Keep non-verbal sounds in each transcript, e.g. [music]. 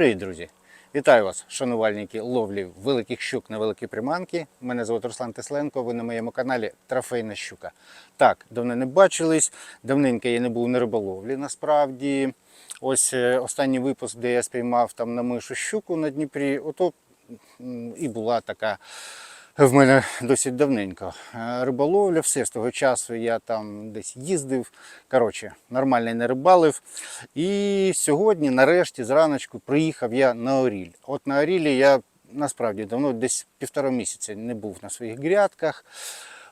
Привіт, друзі! Вітаю вас, шанувальники ловлі великих щук на великі приманки. Мене звати Руслан Тесленко. Ви на моєму каналі Трофейна щука. Так, давно не бачились. Давненько я не був на риболовлі. Насправді, ось е, останній випуск, де я спіймав там на мишу щуку на Дніпрі. Ото і була така в мене досить давненько. Е, Риболовля, все з того часу я там десь їздив. Коротше, нормально не рибалив. І сьогодні, нарешті, зраночку приїхав я на Оріль. От на Орілі я насправді давно десь півтора місяця не був на своїх грядках.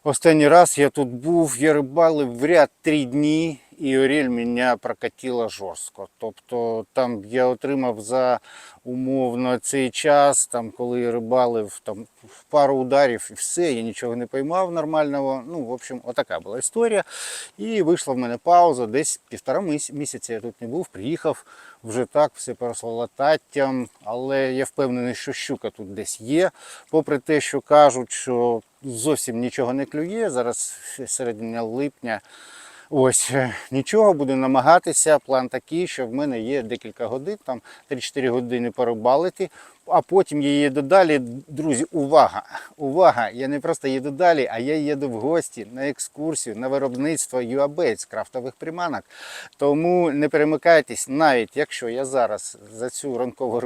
Останній раз я тут був, я рибалив в ряд три дні, і Оріль мене прокатила жорстко. Тобто там я отримав за умовно цей час, там, коли рибалив там, пару ударів і все, я нічого не поймав нормального. Ну, в общем, отака була історія. І вийшла в мене пауза, десь півтора місяця я тут не був, приїхав вже так, все поросло лататтям, але я впевнений, що щука тут десь є. Попри те, що кажуть, що зовсім нічого не клює, зараз середина липня. Ось е, нічого, буду намагатися. План такий, що в мене є декілька годин, там 3-4 години порибалити, а потім я їду далі. Друзі, увага! Увага! Я не просто їду далі, а я їду в гості на екскурсію на виробництво з крафтових приманок. Тому не перемикайтесь, навіть якщо я зараз за цю ранкову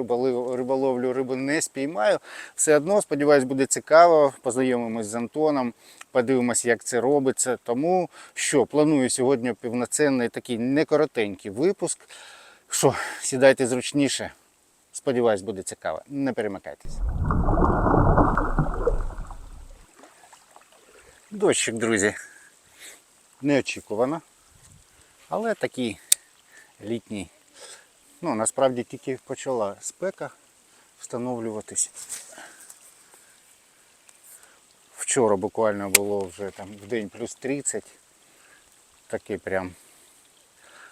риболовлю рибу не спіймаю, все одно, сподіваюсь, буде цікаво. Познайомимось з Антоном, подивимось, як це робиться. Тому що планую сьогодні повноцінний такий некоротенький випуск. Що, сідайте зручніше. Сподіваюсь, буде цікаво. Не перемикайтесь. Дощик, друзі. Неочікувано. Але такий літній. Ну, насправді тільки почала спека встановлюватись. Вчора буквально було вже там в день плюс 30. Таке прям.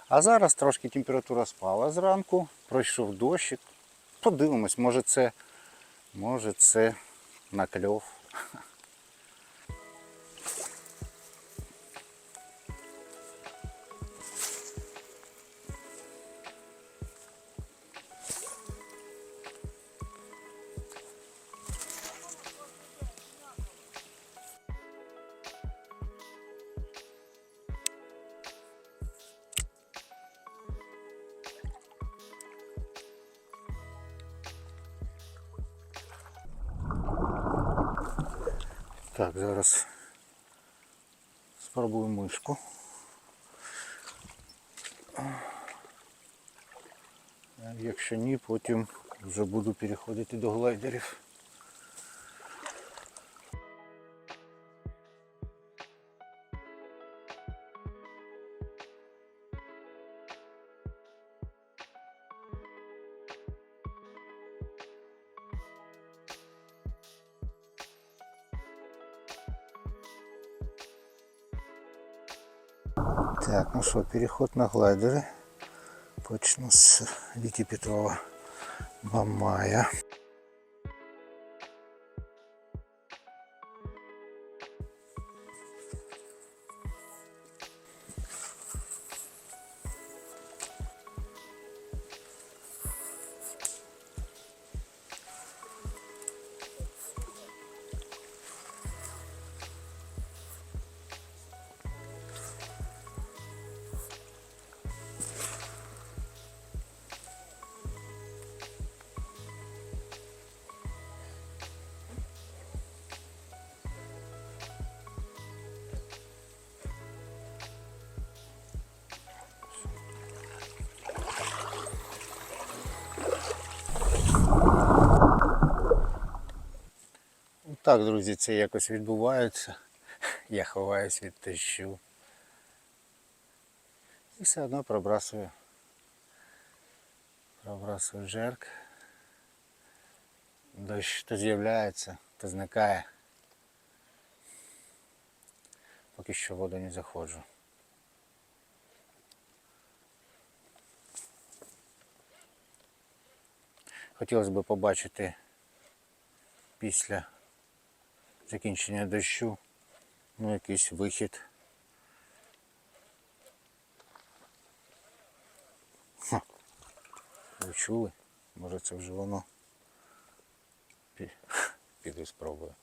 А зараз трошки температура спала зранку, пройшов дощик. Подивимось, може це, може це накльов. Так, зараз спробую мишку. Якщо ні, потім вже буду переходити до глайдерів. Ну что, переход на глайдеры. Почну с Вики Петрова Мамая. Так, друзі, це якось відбувається. [laughs] Я ховаюсь від дощу. І все одно пробрасую. Пробрасую жерк. Дощ то з'являється, то зникає. Поки що воду не заходжу. Хотілося б побачити після закінчення дощу, ну якийсь вихід. Ха. Ви чули? Може це вже воно. [laughs] Піду спробую.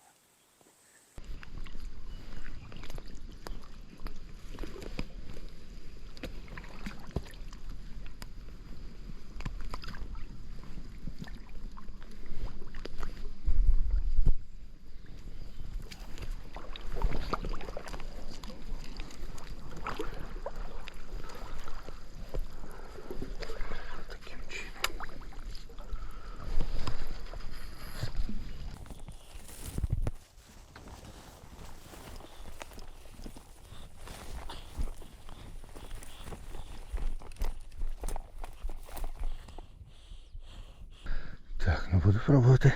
Ну буду пробувати.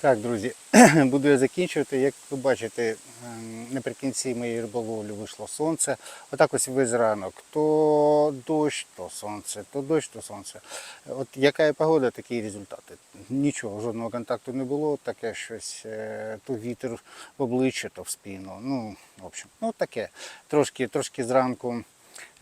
Так, друзі, [clears throat] буду я закінчувати. Як ви бачите, ем, наприкінці моєї риболовлі вийшло сонце. Отак ось весь ранок. То дощ, то сонце, то дощ, то сонце. От яка погода, такі результати. Нічого, жодного контакту не було, таке щось, е, то вітер в обличчя, то в спину. Ну, в общем, ну таке. Трошки, трошки зранку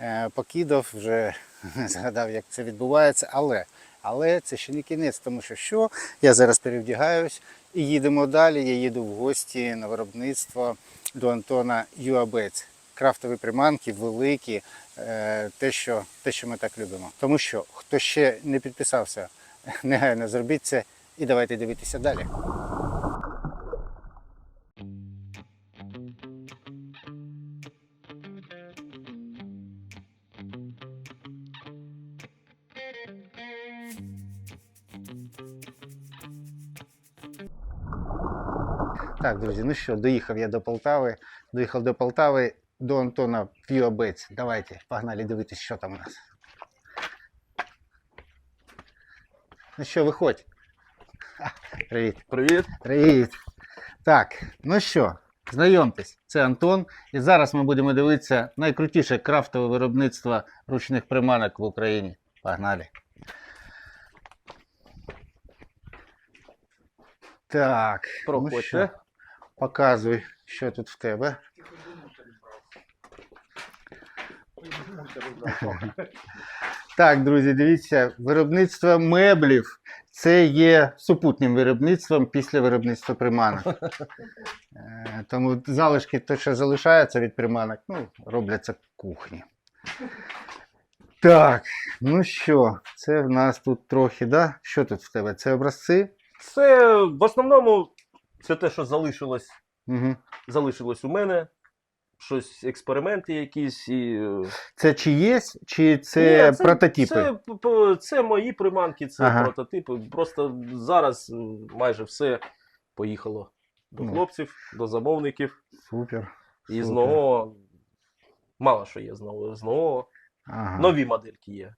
е, покидав, вже [laughs] згадав, як це відбувається, але. Але це ще не кінець, тому що що я зараз перевдягаюсь і їдемо далі. Я їду в гості на виробництво до Антона Юабець. Крафтові приманки великі, е, те, що, те, що ми так любимо. Тому що хто ще не підписався, [laughs] негайно зробіть це і давайте дивитися далі. Так, друзі, ну що, доїхав я до Полтави. Доїхав до Полтави до Антона П'юабець. Давайте, погнали дивитися, що там у нас. Ну що, виходь. [laughs] Привіт. Привіт. Привіт. Так, ну що, знайомтесь, це Антон. І зараз ми будемо дивитися найкрутіше крафтове виробництво ручних приманок в Україні. Погнали. Так, ну Проходьте. Показуй, що тут в тебе. Так, друзі, дивіться, виробництво меблів це є супутнім виробництвом після виробництва приманок. [laughs] Е, Тому залишки, то, що залишаються від приманок, ну, робляться кухні. Так, ну що, це в нас тут трохи, да? Що тут в тебе? Це образці? Це в основному це те, що залишилось, Угу. залишилось у мене. Щось, експерименти якісь і. е, Це чи є, чи це, Ні, прототипи? Це, п- п- це мої приманки, це Ага. прототипи. Просто зараз майже все поїхало до Ну. хлопців, до замовників. Супер. І з нового мало що є з нового. З нового. Ага. Нові модельки є.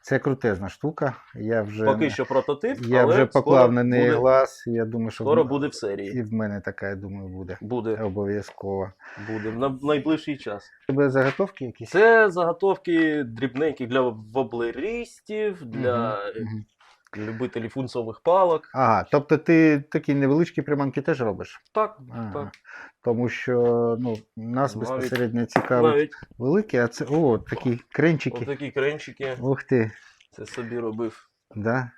Це крутезна штука. Я вже, Поки що прототип, я але вже поклав на неї буде, глаз. Я думаю, що скоро в- буде в серії. і в мене така, я думаю, буде. Буде, Обов'язково. буде в на- найближчий час. Тебе заготовки якісь? Це заготовки дрібненькі для воблеристів, для Мгм, мгм. любителів функціонних палок. Ага, тобто ти такі невеличкі приманки теж робиш? Так, Ага. так. Тому що ну, нас Навіть- безпосередньо цікавить Навіть великі, а це о, такі кренчики. отакі кренчики. Ух ти, Це собі робив. да?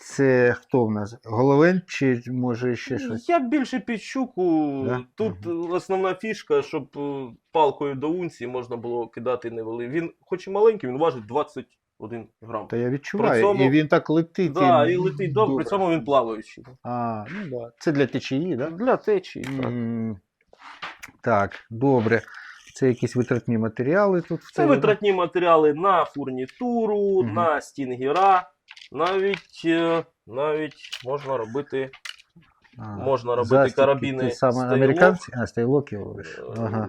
Це хто в нас? Головень чи може ще щось? Я більше під щуку. Да? Тут основна фішка, щоб е, палкою до унції можна було кидати невеликий. Він, хоч і маленький, він важить 20 1 грам. Та я відчуваю. Цьому- І він так летить. Да, і летить добре, при цьому він плаваючий. А, ну да. Це для течії, так? Да? Для течії. так. М, Так, добре. Це якісь витратні матеріали тут. Це да? витратні матеріали на фурнітуру, Мгм. на стінгера. Навіть, е, навіть можна робити А, можна робити застібки, карабіни саме стейлок. американці? А, говориш. е, Ага.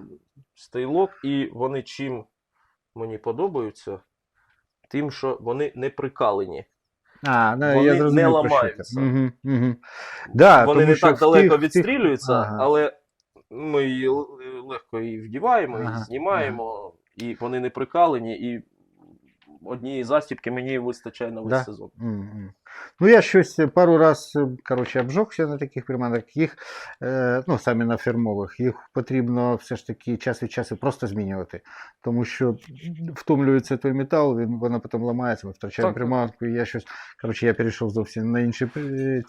стейлок, і вони чим мені подобаються, тим, що вони не прикалені. А, ну, вони я не зрозумів, не ламаються. Угу, угу. Да, вони тому не так далеко тих- відстрілюються, Ага. але ми її легко і вдіваємо, Ага, і знімаємо, і вони не прикалені, і однієї застібки мені вистачає на весь Да? сезон. Мгм. Ну, я щось пару раз, коротше, обжогся на таких приманках. Їх, е, ну, саме на фірмових, їх потрібно все ж таки час від часу просто змінювати. Тому що втомлюється той метал, він, вона потім ламається, ми втрачаємо Так, приманку. І я щось, коротше, я перейшов зовсім на інші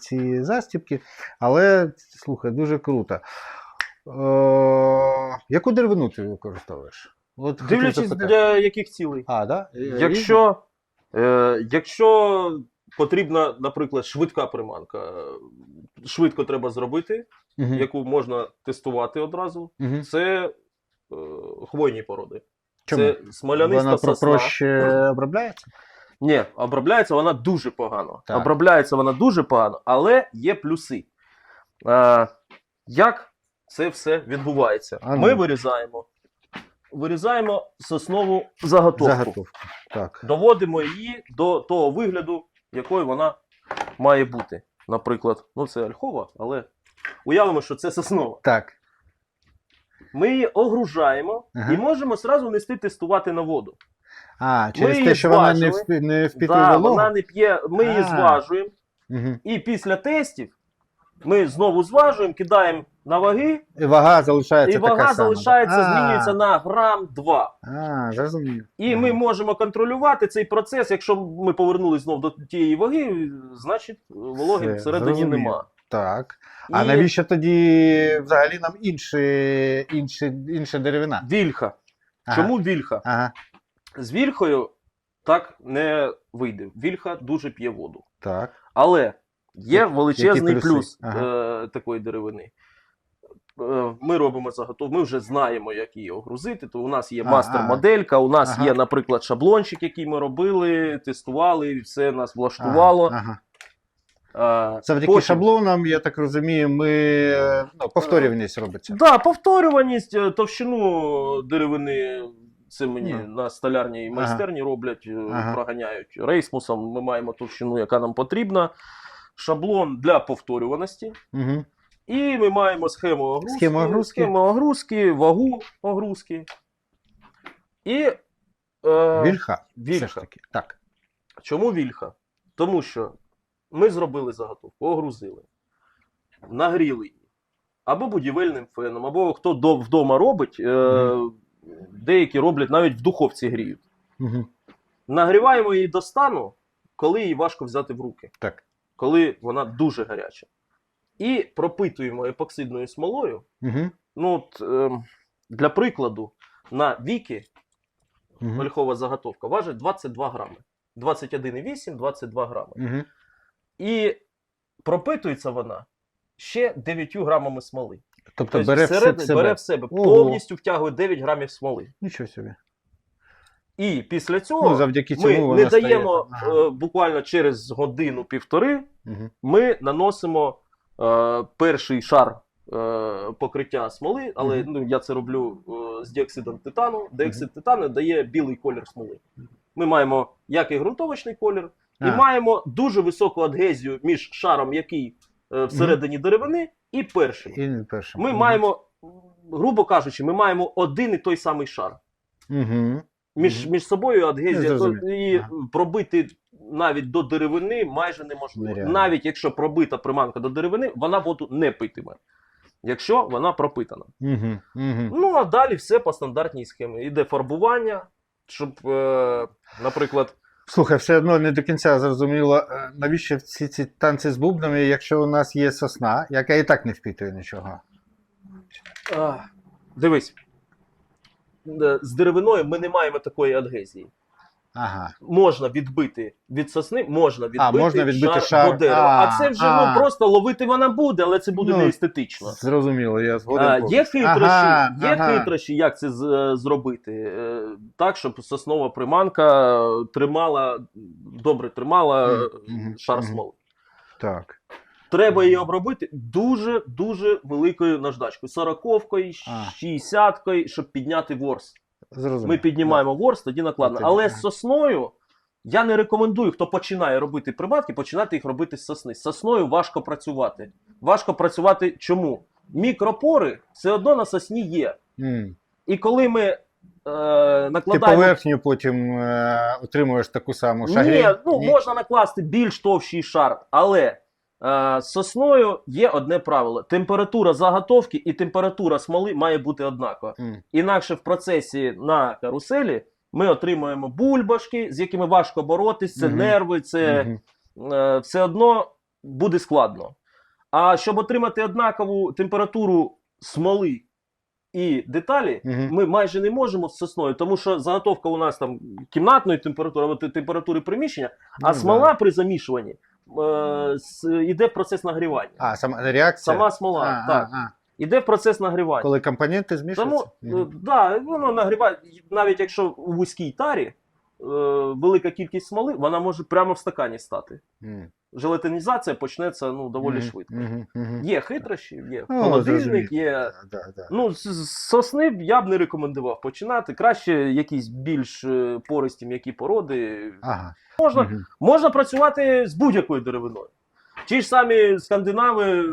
ці застібки. Але, слухай, дуже круто. Е, яку деревину ти використовуєш? От хотів Дивлячись запитати. для яких цілей. А, да? Е, Якщо, е, якщо потрібна, наприклад, швидка приманка, швидко треба зробити, Мгм. яку можна тестувати одразу, Мгм. це е, хвойні породи. Чому? Це смоляниста Вона про- сосна. проще обробляється? Ні, обробляється вона дуже погано. Так. Обробляється вона дуже погано, але є плюси. Е, як це все відбувається? А ну. Ми вирізаємо. Вирізаємо соснову заготовку. Заготовку. Так. Доводимо її до того вигляду, якою вона має бути. Наприклад, ну це ольхова, але уявимо, що це соснова. Так. Ми її огружаємо Ага. і можемо зразу нести тестувати на воду. А, через те, що вона не, впі- не впитує Да, вона не п'є, ми її А. зважуємо. Угу. І після тестів ми знову зважуємо, кидаємо на ваги, І вага залишається і вага така сама. залишається, А, змінюється на грам 2. А, зрозумів. І ми можемо контролювати цей процес. Якщо ми повернулись знов до тієї ваги, значить вологи Все, всередині зрозумів. нема. Так. А І навіщо тоді взагалі нам інші, інші, інша деревина? вільха. Ага. Чому вільха? Ага. З вільхою так не вийде. Вільха дуже п'є воду. Так. Але є Які величезний плюси? плюс Ага. е, такої деревини. Е, Ми робимо заготовку, ми вже знаємо, як її огрузити. То у нас є мастер-моделька, у нас Ага. є, наприклад, шаблончик, який ми робили, тестували, і все нас влаштувало. Ага. ага. Е, Завдяки потім- шаблонам, я так розумію, ми е, ну, повторюваність робиться. Да, повторюваність, е, товщину деревини. Це мені Ну. на столярній Ага. майстерні роблять, е, Ага. проганяють рейсмусом. Ми маємо товщину, яка нам потрібна. Шаблон для повторюваності. Угу. І ми маємо схему огрузки, Схему огрузки. схему огрузки, вагу огрузки. І е, Вільха. Все ж таки. Так. Чому вільха? Тому що ми зробили заготовку, огрузили, нагріли її. Або будівельним феном, або хто до- вдома робить, е, деякі роблять навіть в духовці гріють. Угу. Нагріваємо її до стану, коли її важко взяти в руки. Так. коли вона дуже гаряча. І пропитуємо епоксидною смолою. Угу. Ну, от, ем, для прикладу, на віки Угу. ольхова заготовка важить 22 грами. 21,8, 22 грами. Угу. І пропитується вона ще 9 грамами смоли. Тобто Тобто бере всеред- в себе. бере в себе Ого. повністю втягує 9 грамів смоли. Нічого собі. І після цього Ну, завдяки цьому ми вона не даємо. Ага. е, буквально через годину-півтори Угу. ми наносимо е, перший шар е, покриття смоли, але ну, я це роблю е, з діоксидом титану. Диоксид титану дає білий колір смоли. Ми маємо як і ґрунтовочний колір, і А. маємо дуже високу адгезію між шаром, який е, всередині деревини, і першим. І першим. Ми маємо, грубо кажучи, ми маємо один і той самий шар. Угу. Між, між собою адгезія то, і Ага. пробити навіть до деревини майже неможливо. Нереально. Навіть якщо пробита приманка до деревини, вона воду не питиме. Якщо вона пропитана. Угу. Угу. Ну а далі все по стандартній схемі. Іде фарбування, щоб, е, наприклад, Слухай, все одно не до кінця зрозуміло, е, навіщо всі ці танці з бубнами, якщо у нас є сосна, яка і так не впитує нічого. а, дивись, е, з деревиною ми не маємо такої адгезії. Ага. можна відбити від сосни, можна відбити, можна відбити шар, шар. до дерева. А, А, це вже а. ну просто ловити вона буде, але це буде Ну, не естетично. Зрозуміло, я А, є хитрощі, Ага, є ага. хитрощі, як це е, зробити. Е, Так, щоб соснова приманка тримала, добре тримала е, мгм, шар смоли. Так. Треба її обробити дуже дуже великою наждачкою. Сороковкою, шістдесяткою, щоб підняти ворс. Зрозуміло. Ми піднімаємо ворс, тоді накладно. Але з сосною я не рекомендую, хто починає робити приманки, починати їх робити з сосни. З сосною важко працювати. Важко працювати чому? Мікропори все одно на сосні є. М. І коли ми е, Ти поверхню потім е, отримуєш таку саму Ні, шагрень? ну можна накласти більш товщий шар, але з сосною є одне правило: температура заготовки і температура смоли має бути однакова. М. Інакше в процесі на каруселі ми отримуємо бульбашки, з якими важко боротись, це Мгм. нерви, це Мгм. е, все одно буде складно. А щоб отримати однакову температуру смоли і деталі, Мгм. ми майже не можемо з сосною, тому що заготовка у нас там кімнатної температури або температури приміщення, а Ну, смола при замішуванні е, с- процес нагрівання. А, сама реакція? Сама смола, А, так, а, а. іде процес нагрівання. Коли компоненти змішуються? Тому, е, да, воно нагріває, навіть якщо у вузькій тарі е, велика кількість смоли, вона може прямо в стакані стати. Мгм. Желатинізація почнеться ну, доволі Мгм. швидко. Мгм. Мгм. Є хитрощі, є Ну, холодильник, є. Да, да. Ну, з, сосни я б не рекомендував починати. Краще якісь більш е, пористі м'які породи. Ага. Можна, Мгм. можна працювати з будь-якою деревиною. Ті ж самі скандинави,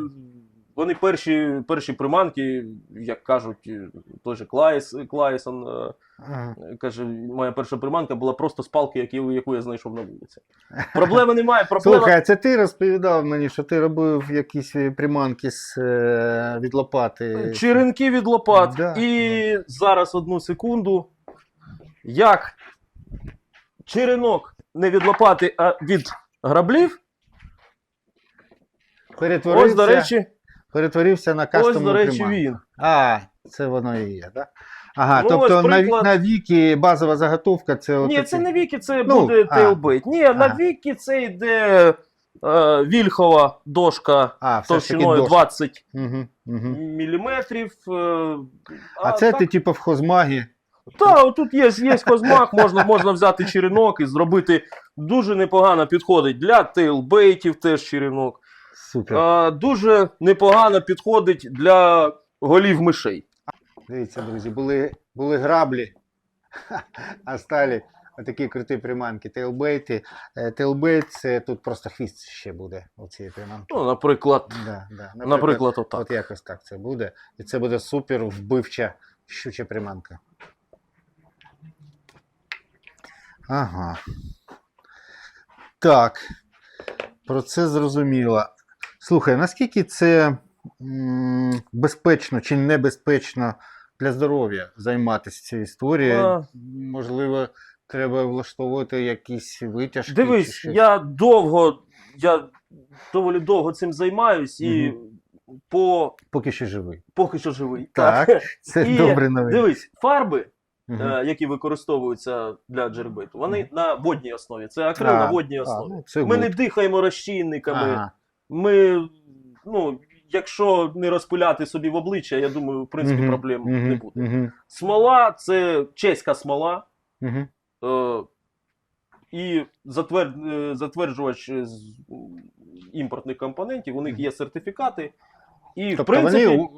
вони перші, перші приманки, як кажуть, той же Клайс, Клайсон е, Ага. каже, моя перша приманка була просто з палки, яку, яку я знайшов на вулиці. Проблеми немає. Проблема... Слухай, а це ти розповідав мені, що ти робив якісь е, приманки з, е, від лопати. Черенки від лопат. Да, і зараз одну секунду. Як черенок не від лопати, а від граблів. Перетворився, Ось, до речі, перетворився на кастомну ось, до речі, приманку. він. А, це воно і є, так? Ага, Ну, тобто ось на, приклад. на віки базова заготовка це Ні, це не віки, це Ну, буде а. Ні, на Ага. віки це йде е, вільхова дошка а, товщиною 20 Угу, угу. міліметрів. е, А, це так- ти типу в хозмагі. Та, тут є, є козмах, можна, можна взяти черенок і зробити дуже непогано підходить для тейлбейтів теж черенок. Супер. А, дуже непогано підходить для голів мишей. Дивіться, друзі, були, були граблі, [laughs] а сталі такі круті приманки. Тейлбейти. Е, Тейлбейт це тут просто хвіст ще буде у цієї приманки. Ну, наприклад, Да, да. наприклад, отак. От якось так це буде. І це буде супер вбивча щуча приманка. Ага. Так. Про це зрозуміло. Слухай, наскільки це м, безпечно чи небезпечно для здоров'я займатися цією історією? А. Можливо, треба влаштовувати якісь витяжки. чи Дивись, щось? я довго, я доволі довго цим займаюсь і по поки що живий. поки що живий. Так, [laughs] це І добре новина. Дивись, фарби, Мгм. е, які використовуються для джербейту, вони на водній основі. Це акрил на А, водній а, основі. ну, це Ми не дихаємо розчинниками. Ага. Ми, ну, якщо не розпиляти собі в обличчя, я думаю, в принципі, проблем мгм, не буде. мгм, Смола це чеська смола. мгм. Е, і затвер... е, затверджувач з імпортних компонентів, у них є сертифікати. І, Тобто в принципі, вони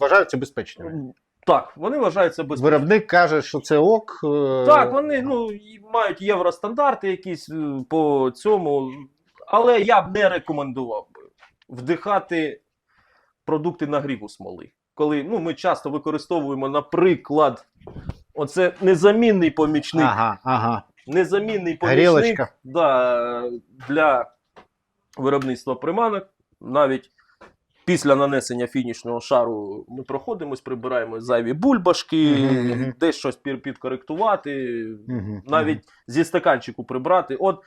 вважаються безпечними. так, вони вважаються безпечними. Виробник каже, що це ок. е, Так, вони ну, мають євростандарти якісь е, по цьому. Але я б не рекомендував би вдихати продукти нагріву смоли. Коли ну, ми часто використовуємо, наприклад, оце незамінний помічник. Ага, ага. Незамінний помічник Горілочка. да, для виробництва приманок. Навіть після нанесення фінішного шару ми проходимось, прибираємо зайві бульбашки, мгм. десь щось підкоректувати, Мгм, навіть зі стаканчику прибрати. От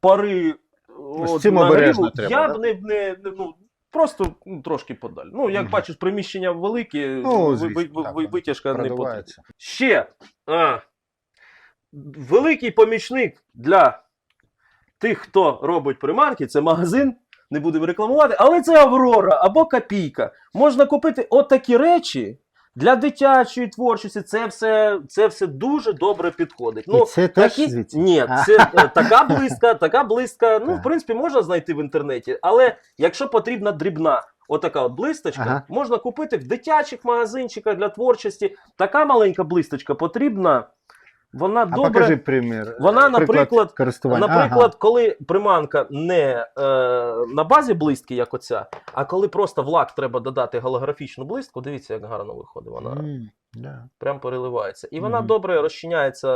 пари от, цим нагріву обережно треба, я б не, не, не ну, просто ну, трошки подалі. Ну, як бачиш, приміщення велике, Ну, ви- звісно, ви- так, ви- витяжка не потрібна. Продувається. Ще. А, великий помічник для тих, хто робить приманки, це магазин. Не будемо рекламувати, але це Аврора або Копійка. Можна купити отакі речі для дитячої творчості. Це все, це все дуже добре підходить. І це теж звідси? Ні, це е, така близька, така близька. Ну, в принципі, можна знайти в інтернеті, але якщо потрібна дрібна, отака от блисточка, Ага. можна купити в дитячих магазинчиках для творчості. Така маленька блисточка потрібна. Вона А добре. покажи примір. Вона, е, наприклад, приклад користування. Наприклад, коли приманка не е, на базі блистки, як оця, а коли просто в лак треба додати голографічну блистку, дивіться, як гарно виходить. Вона Ага. М, да. прям переливається. І вона Мгм. добре розчиняється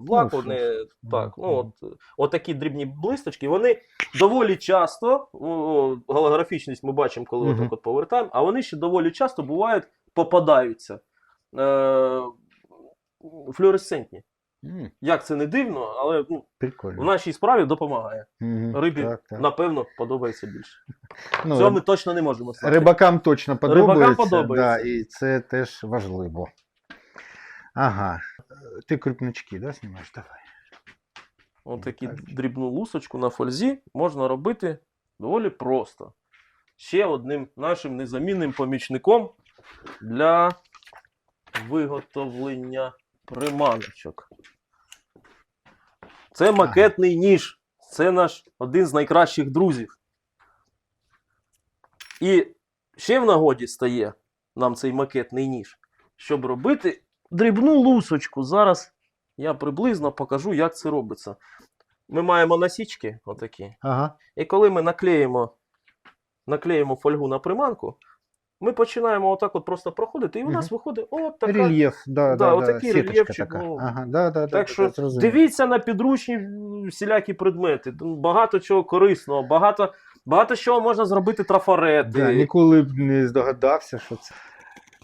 в лаку. Ну, що не, ж. так, ну, от, от такі дрібні блисточки, вони доволі часто, о, о, голографічність ми бачимо, коли Мгм. отак от повертаємо, а вони ще доволі часто бувають, попадаються. Е, флюоресцентні. М, Як це не дивно, але ну, в нашій справі допомагає. Мгм, Рибі, так, так. напевно, подобається більше. Ну, Цього ми точно не можемо сказати. Рибакам точно подобається. Рибакам подобається. Да, і це теж важливо. Ага. Ти крупнички, да, знімаєш? Давай. Ось таку Так. дрібну лусочку на фользі можна робити доволі просто. Ще одним нашим незамінним помічником для виготовлення приманочок. Це макетний ніж. Це наш один з найкращих друзів. І ще в нагоді стає нам цей макетний ніж, щоб робити дрібну лусочку. Зараз я приблизно покажу, як це робиться. Ми маємо насічки отакі. Ага. І коли ми наклеїмо, наклеїмо фольгу на приманку, ми починаємо отак от просто проходити, і у нас виходить от така. Рельєф, да, Да, да, отакий сіточка рельєфчик, така. ну. Ага, да, да, да, Так да, що да, зрозумів. дивіться на підручні всілякі предмети. Багато чого корисного, багато, багато з чого можна зробити трафарети. Да, ніколи б не здогадався, що це.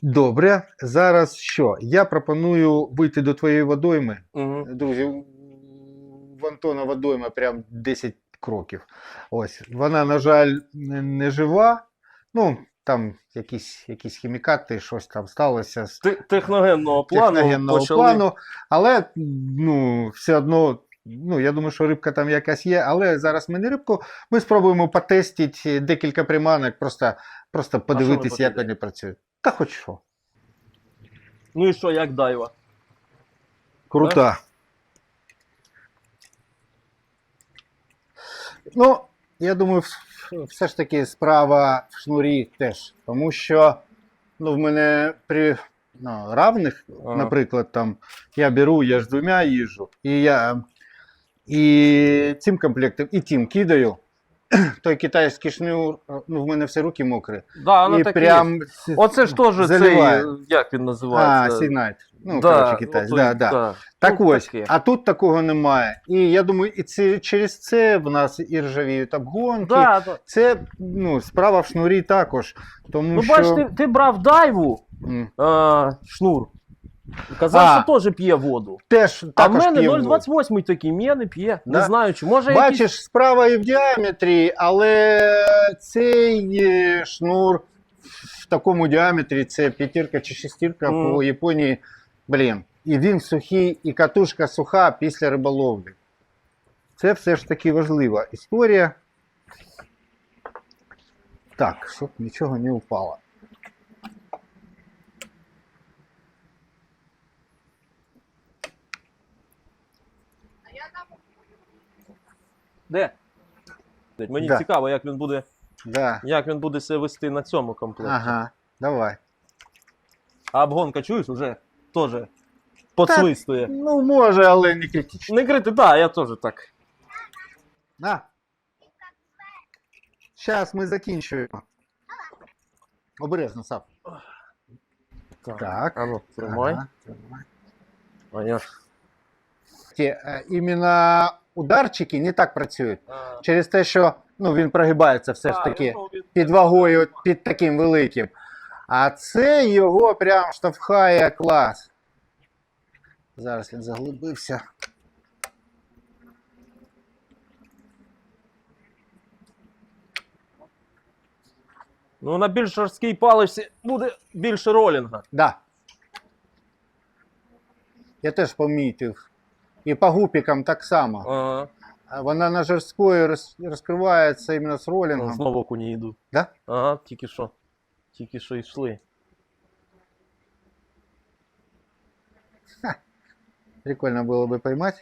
Добре, зараз що? Я пропоную вийти до твоєї водойми. Мгм. Друзі, в Антона водойма прям 10 кроків. Ось. Вона, на жаль, не жива. Ну, там якісь, якісь хімікати, щось там сталося з Те- Техногенного плану техногенного почали. плану. Але ну, все одно, ну, я думаю, що рибка там якась є, але зараз ми не рибку. Ми спробуємо потестити декілька приманок, просто, просто подивитися, як вони працюють. Та хоч що. Ну і що, як дайва? Крута. Ну, я думаю, все ж таки справа в шнурі теж. Тому що ну, в мене при ну, равних, Ага. наприклад, там я беру, я ж двома їжджу, і я і цим комплектом, і тим кидаю. [clears throat] Той китайський шнур, ну, в мене всі руки мокрі. Да, і прям. Оце ж теж цей, як він А, називається? Ну, Да, коротше, китайський. отой, Да, да. да. Так Ну, ось, таке. а тут такого немає. І я думаю, і це, через це в нас і ржавіють обгонки. Да, да. Це ну, справа в шнурі також. Тому Ну, що... бач, ти, ти брав дайву, М. а, шнур. Казав, що теж п'є воду. Теж А в мене 0,28 такий, мені не п'є. Не знаю, чи може Бачиш, якийсь... справа і в діаметрі, але цей е, шнур в такому діаметрі це п'ятірка чи шестірка Мгм. по Японії. Блін. І він сухий, і катушка суха після риболовлі. Це все ж таки важлива історія. Так, щоб нічого не впало. Де? Мені Да. цікаво, як він буде, Да. як він буде себе вести на цьому комплекті. Ага, давай. А обгонка, чуєш, уже теж подсвистує. Ну, може, але не критично. Не крити, так, да, я теж так. На. Зараз ми закінчуємо. Обережно, Сап. Так. А ну, тримай. Ага, тримай. А. Ті, е, Іменно ударчики не так працюють. Через те, що ну, він прогибається все ж таки під вагою, під таким великим. А це його прям штовхає клас. Зараз він заглибився. Ну, на більш жорсткій паличці буде більше ролінга. Да. Я теж помітив. І по гупікам так само. Ага. Вона на жорсткої роз- розкривається іменно з ролінгом. Знову окуні йдуть. Да? Ага, тільки що. Тільки що йшли. Прикольно було би поймати.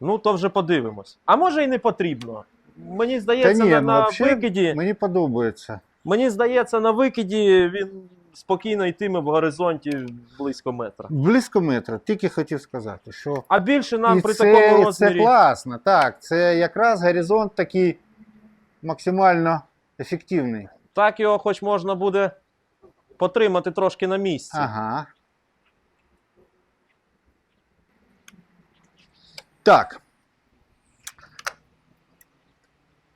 Ну, то вже подивимось. А може і не потрібно. Мені здається, ні, на, ну на викиді. мені подобається. Мені здається, на викиді він спокійно йтиме в горизонті близько метра. Близько метра, тільки хотів сказати, що А більше нам і при це, такому розмірі. це класно, так. Це якраз горизонт такий максимально ефективний. Так його хоч можна буде потримати трошки на місці. Ага. Так.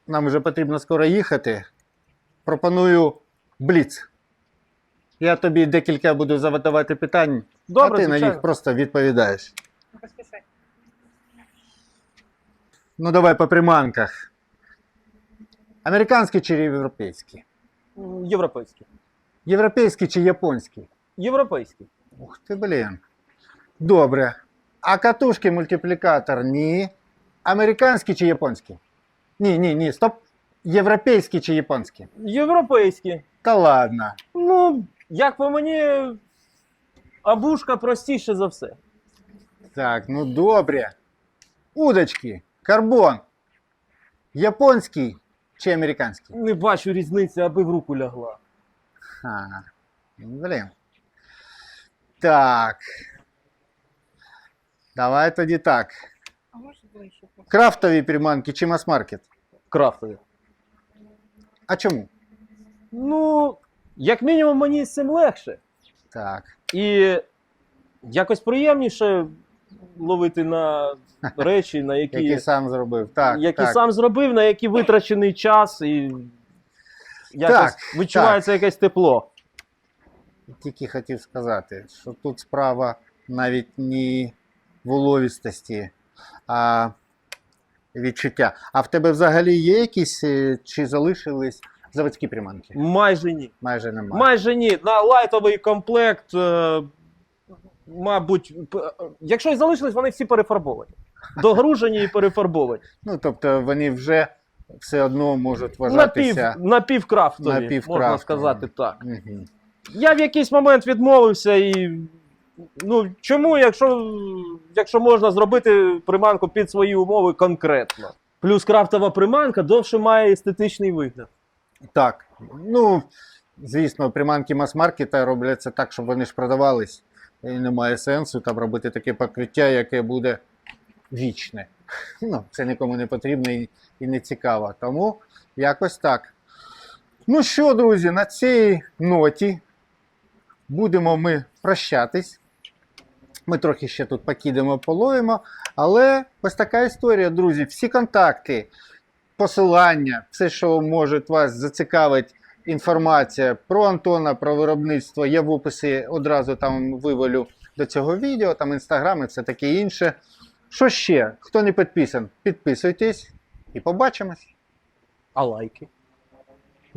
Нам вже потрібно скоро їхати. Пропоную бліц. Я тобі декілька буду задавати питань, Добре, а ти на них просто відповідаєш. Ну, давай по приманках. Американські чи європейські? М, Європейський. Європейські чи японські? Європейський. Ух ти, блін. Добре. А катушки мультиплікатор ні. Американські чи японські? Ні, ні, ні, стоп. Європейські чи японські? Європейський. Та ладно. Ну, як по мені, абушка простіше за все. Так, ну добре. Удочки, карбон. Японський чи американський? Не бачу різниці, аби в руку лягла. Ха. Блін. Так. Давай тоді так. А може ближче? Крафтові приманки чи мас-маркет? Крафтові. А чому? Ну, як мінімум, мені з цим легше. Так. І якось приємніше ловити на речі, на які, Який сам зробив. Так. які так. сам зробив, на які витрачений час, і якось Так, відчувається якесь тепло. Тільки хотів сказати, що тут справа навіть не в уловістості, а відчуття. А в тебе взагалі є якісь е, чи залишились заводські приманки? Майже ні. Майже немає. Майже ні. На лайтовий комплект, е, мабуть, якщо і залишились, вони всі перефарбовані. Догружені і перефарбовані. [laughs] Ну, тобто вони вже все одно можуть Напів, вважатися. напівкрафтові, можна сказати так. Мгм. Я в якийсь момент відмовився і. Ну, чому, якщо, якщо можна зробити приманку під свої умови конкретно? Плюс крафтова приманка довше має естетичний вигляд. Так. Ну, звісно, приманки мас-маркета робляться так, щоб вони ж продавались. І немає сенсу там робити таке покриття, яке буде вічне. [laughs] Ну, це нікому не потрібно і, і не цікаво. Тому якось так. Ну що, друзі, на цій ноті будемо ми прощатись. Ми трохи ще тут покидемо, половимо. Але ось така історія, друзі. Всі контакти, посилання, все, що може вас зацікавить, інформація про Антона, про виробництво є в описі. Одразу там вивалю до цього відео, там інстаграм і все таке інше. Що ще? Хто не підписан, підписуйтесь і побачимось. А лайки?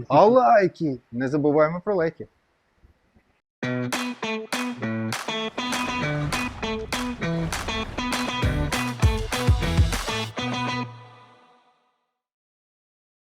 А лайки! Не забуваємо про лайки.